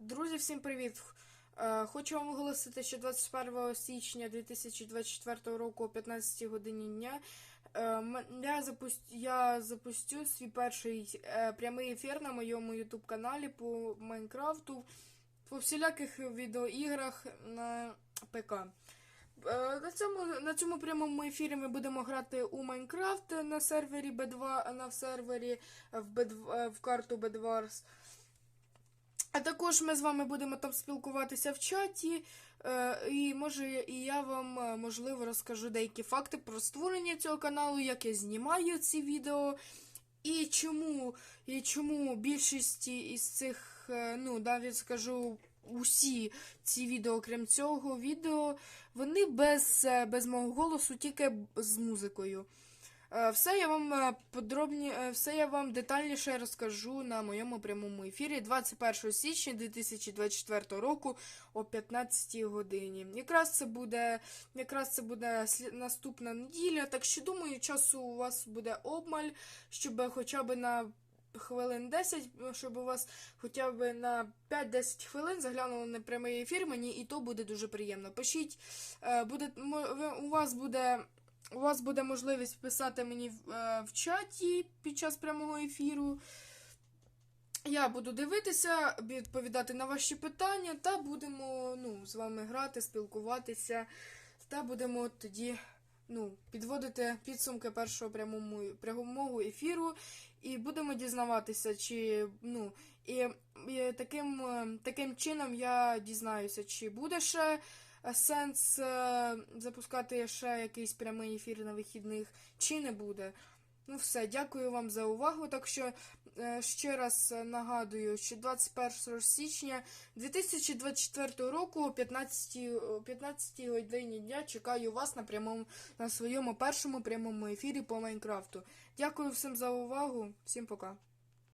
Друзі, всім привіт! Е, Хочу вам оголосити, що 21 січня 2024 року о 15 годині дня е, я, запустю, я запустю свій перший е, прямий ефір на моєму YouTube каналі по Майнкрафту, по всіляких відеоіграх на ПК. На цьому, на цьому прямому ефірі ми будемо грати у Майнкрафт на сервері B2, на сервері в, B2, е, в карту Bedwars. А також ми з вами будемо там спілкуватися в чаті, е, і може і я вам е, можливо розкажу деякі факти про створення цього каналу, як я знімаю ці відео, і чому, і чому більшість із цих, е, ну, навіть скажу, усі ці відео, крім цього відео, вони без, без мого голосу, тільки з музикою. Е, Все я вам е, подробні, е, все я вам детальніше розкажу на моєму прямому ефірі 21 січня 2024 року о 15 годині. Якраз це буде, якраз це буде наступна неділя, так що думаю, часу у вас буде обмаль, щоб хоча б на хвилин 10, щоб у вас хоча б на 5-10 хвилин заглянули на прямий ефір, мені і то буде дуже приємно. Пишіть, буде, у вас буде. У вас буде можливість писати мені в, е, в чаті під час прямого ефіру. Я буду дивитися, відповідати на ваші питання, та будемо ну, з вами грати, спілкуватися. Та будемо тоді ну, підводити підсумки першого прямому, прямого ефіру. І будемо дізнаватися, чи ну, і, і таким, е, таким чином я дізнаюся, чи буде ще сенс е, запускати ще якийсь прямий ефір на вихідних, чи не буде. Ну все, дякую вам за увагу. Так що е, ще раз нагадую, що 21 січня 2024 року о 15, о 15 годині дня чекаю вас на прямому на своєму першому прямому ефірі по Майнкрафту. Дякую всім за увагу, всім пока.